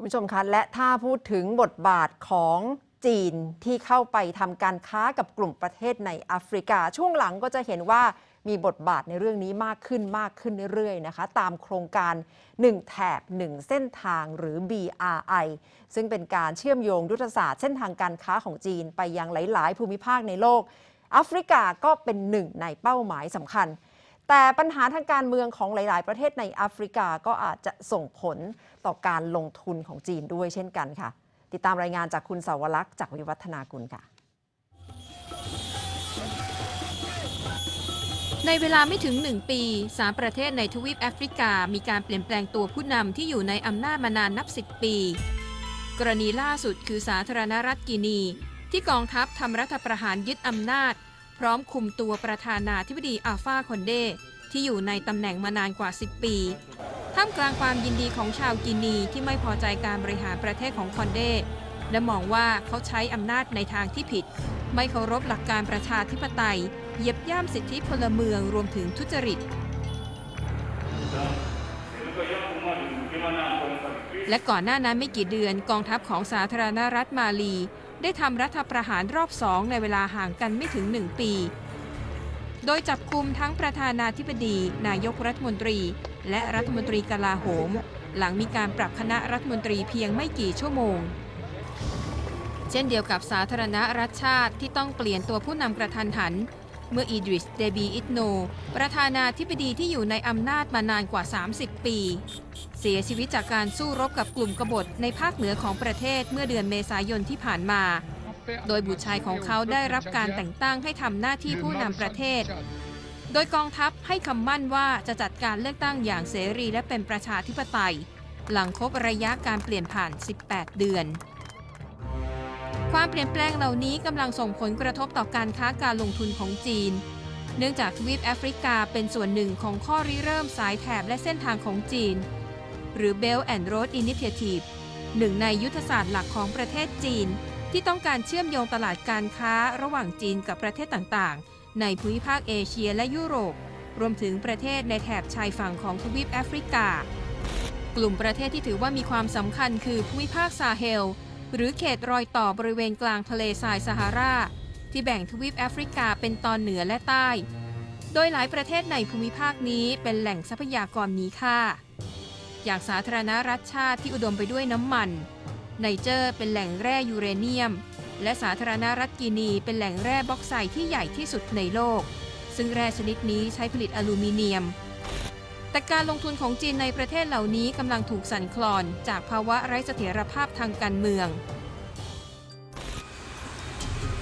คุณผู้ชมคะและถ้าพูดถึงบทบาทของจีนที่เข้าไปทำการค้ากับกลุ่มประเทศในแอฟริกา ช่วงหลังก็จะเห็นว่ามีบทบาทในเรื่องนี้มากขึ้นมากขึ้นเรื่อยๆนะคะ ตามโครงการ 1 แถบ 1 เส้นทางหรือ BRI ซึ่งเป็นการเชื่อมโยงยุทธศาสตร์เส้นทางการค้าของจีนไปยังหลาย ๆ ภูมิภาคในโลกแอฟริกาก็เป็นหนึ่งในเป้าหมายสำคัญ แต่ปัญหาทางการเมืองของหลาย ๆ ประเทศในแอฟริกาก็อาจจะส่งผลต่อการลงทุนของจีนด้วยเช่นกันค่ะ ติดตามรายงานจากคุณสาวรักษ์จากวิวัฒนากุลค่ะ ในเวลาไม่ถึง 1 ปีสามประเทศในทวีปแอฟริกา มีการเปลี่ยนแปลงตัวผู้นำที่อยู่ในอำนาจมานานนับ 10 ปี กรณีล่าสุดคือสาธารณรัฐกินี ที่กองทัพทำรัฐประหารยึดอำนาจ พร้อมคุมตัวประธานาธิบดีอัลฟาคอนเดที่อยู่ในตำแหน่งมานานกว่า 10 ปี ท่ามกลางความยินดีของชาวกินีที่ไม่พอใจการบริหารประเทศของคอนเดและมองว่าเขาใช้อำนาจในทางที่ผิด ไม่เคารพหลักการประชาธิปไตยเหยียบย่ำสิทธิพลเมืองรวมถึงทุจริต และก่อนหน้านั้นไม่กี่เดือนกองทัพของสาธารณรัฐมาลี ได้ทำรัฐประหารรอบสองในเวลาห่างกันไม่ถึง 1 ปี โดยจับคุมทั้งประธานาธิบดี นายกรัฐมนตรี และรัฐมนตรีกลาโหม หลังมีการปรับคณะรัฐมนตรีเพียงไม่กี่ชั่วโมง เช่นเดียวกับสาธารณรัฐชาติที่ต้องเปลี่ยนตัวผู้นำกระทันหัน เมื่ออีดริส เดบีอิตโน ประธานาธิบดีที่อยู่ในอำนาจมานานกว่า 30 ปี เสียชีวิตจากการสู้รบกับกลุ่มกบฏในภาคเหนือของประเทศเมื่อเดือนเมษายนที่ผ่านมา โดยบุตรชายของเขาได้รับการแต่งตั้งให้ทำหน้าที่ผู้นำประเทศ โดยกองทัพให้คำมั่นว่าจะจัดการเลือกตั้งอย่างเสรีและเป็นประชาธิปไตย หลังครบระยะการเปลี่ยนผ่าน 18 เดือน ความเปลี่ยนแปลงเหล่านี้กำลังส่งผลกระทบต่อการค้าการลงทุนของจีน เนื่องจากทวีปแอฟริกาเป็นส่วนหนึ่งของข้อริเริ่มสายแถบและเส้นทางของจีน หรือ Belt and Road Initiative หนึ่งในยุทธศาสตร์หลักของประเทศจีน ที่ต้องการเชื่อมโยงตลาดการค้าระหว่างจีนกับประเทศต่างๆ ในภูมิภาคเอเชียและยุโรป รวมถึงประเทศในแถบชายฝั่งของทวีปแอฟริกา กลุ่มประเทศที่ถือว่ามีความสำคัญคือภูมิภาคซาเฮล หรือเขตรอยต่อบริเวณกลางทะเลทรายซาฮารา ที่แบ่งทวีปแอฟริกาเป็นตอนเหนือและใต้ โดยหลายประเทศในภูมิภาคนี้เป็นแหล่งทรัพยากรมีค่า อย่างสาธารณรัฐชาติที่อุดมไปด้วยน้ำมันไนเจอร์เป็นแหล่งแร่ยูเรเนียม และสาธารณรัฐกินีเป็นแหล่งแร่บ็อกไซต์ที่ใหญ่ที่สุดในโลก ซึ่งแร่ชนิดนี้ใช้ผลิตอลูมิเนียม แต่การลงทุนของจีนในประเทศเหล่านี้กำลังถูกสั่นคลอน จากภาวะไร้เสถียรภาพทางการเมือง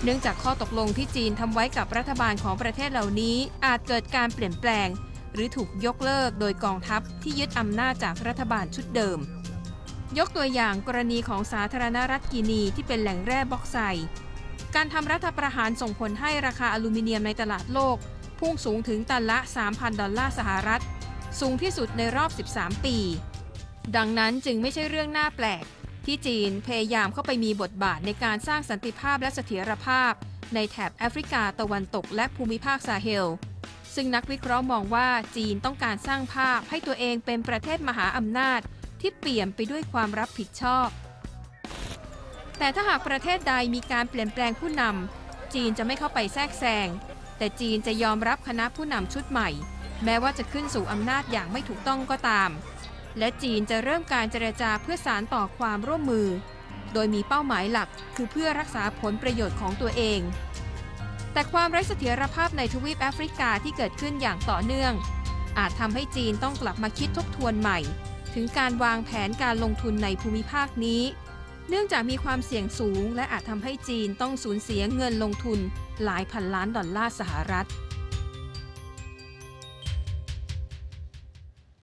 เนื่องจากข้อตกลงที่จีนทำไว้กับรัฐบาลของประเทศเหล่านี้ อาจเกิดการเปลี่ยนแปลง หรือถูกยกเลิกโดยกองทัพที่ยึดอำนาจจากรัฐบาลชุดเดิม ยกตัวอย่างกรณีของสาธารณรัฐกินีที่เป็นแหล่งแร่บ็อกไซต์การทำรัฐประหารส่งผลให้ราคาอลูมิเนียมในตลาดโลก พุ่งสูงถึงตันละ 3,000 ดอลลาร์สหรัฐ สูงที่สุดในรอบ 13 ปี ดังนั้นจึงไม่ใช่เรื่องน่าแปลก ที่จีนพยายามเข้าไปมีบทบาทในการสร้างสันติภาพและเสถียรภาพ ในแถบแอฟริกาตะวันตกและภูมิภาคซาเฮล ซึ่งนักวิเคราะห์มองว่าจีนต้องการสร้างภาพให้ตัวเองเป็นประเทศมหาอำนาจ ที่เปี่ยมไปด้วยความรับผิดชอบ แต่ถ้าหากประเทศใดมีการเปลี่ยนแปลงผู้นำจีนจะไม่เข้าไปแทรกแซงแต่จีนจะยอมรับคณะผู้นำชุดใหม่ แม้ว่าจะขึ้นสู่อำนาจอย่างไม่ถูกต้องก็ตาม และจีนจะเริ่มการเจรจาเพื่อสารต่อความร่วมมือ โดยมีเป้าหมายหลักคือเพื่อรักษาผลประโยชน์ของตัวเอง แต่ความไร้เสถียรภาพในทวีปแอฟริกาที่เกิดขึ้นอย่างต่อเนื่อง อาจทำให้จีนต้องกลับมาคิดทบทวนใหม่ ถึงการวางแผนการลงทุนในภูมิภาคนี้ เนื่องจากมีความเสี่ยงสูง และอาจทำให้จีนต้องสูญเสียเงินลงทุนหลายพันล้านดอลลาร์สหรัฐ